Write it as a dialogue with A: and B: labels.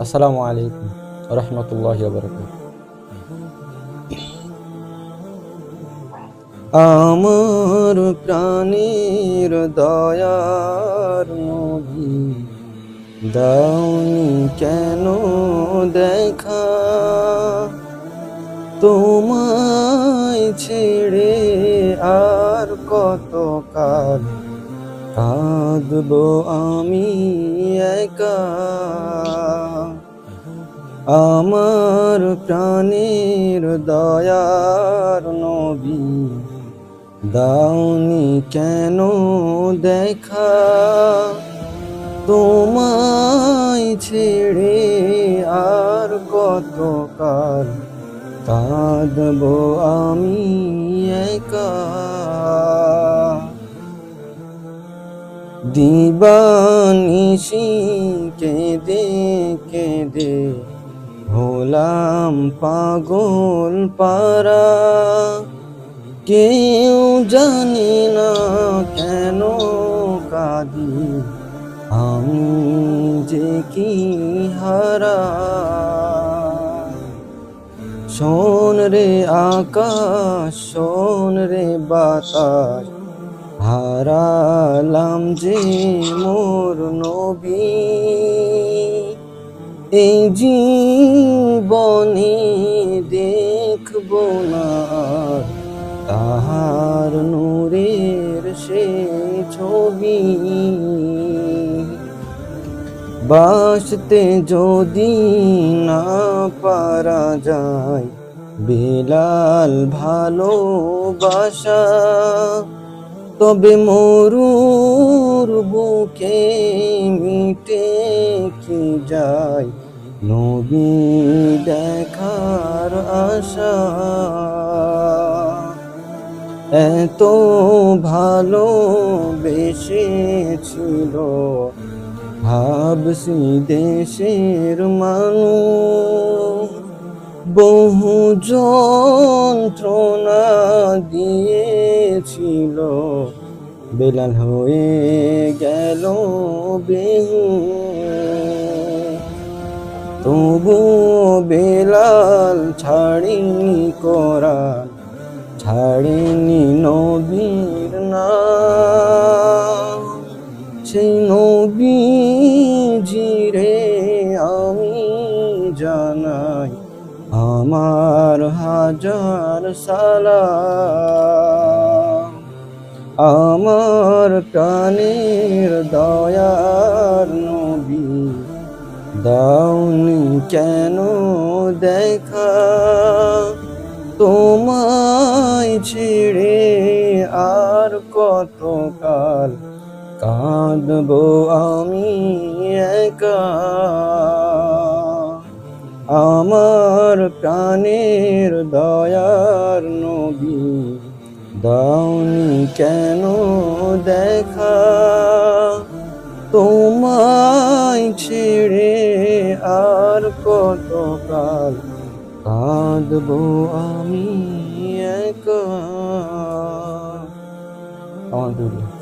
A: আসসালামু আলাইকুম রহমতুল্লাহ আমার প্রাণীর দয়ার দাউনি কেন দেখা? তোমায় ছেড়ে আর কত কাল কাঁদব আমি একা? আমার প্রাণের দয়ার নবী দাউনি কেন দেখা? তোমায় ছেড়ে আর কত কাল কাঁদব আমি একা? দিবানিশি কেঁদে কেঁদে হলাম পাগল পারা কেউ জানি না কেন কাঁদি। আমি যে কি হারা। শোন রে আকাশ, শোন রে বাতাস। হারালাম যে মোর নবী। এই জীবনে দেখব না তাহার নূরের সে ছবি। বাসতে যদি না পারা যায়, বেলাল ভালোবাসা, তবে মরুর বুকে মিটে কি যায়? নবী দেখার আশা। এত ভালো বেসেছিল ভাবছি দেশের মানুষ। বহু যন্ত্রণা দিয়েছিল। বেলাল হয়ে গেল বেহু তবু বেলাল ছাড়িনি করান ছাড়িনি নবীর সেই নবী জিরে আমি জানাই আমার হাজার সালাম। আমার প্রাণের দয়ার নবী দাউনি কেন দেখা? তোমায় ছেড়ে আর কতকাল কাঁদব আমি একা? আমার প্রাণের দয়ার নবী দাউনি কেন দেখা? তোমায় ছেড়ে আর কত কাল কাঁদব আমি একা? আমাদের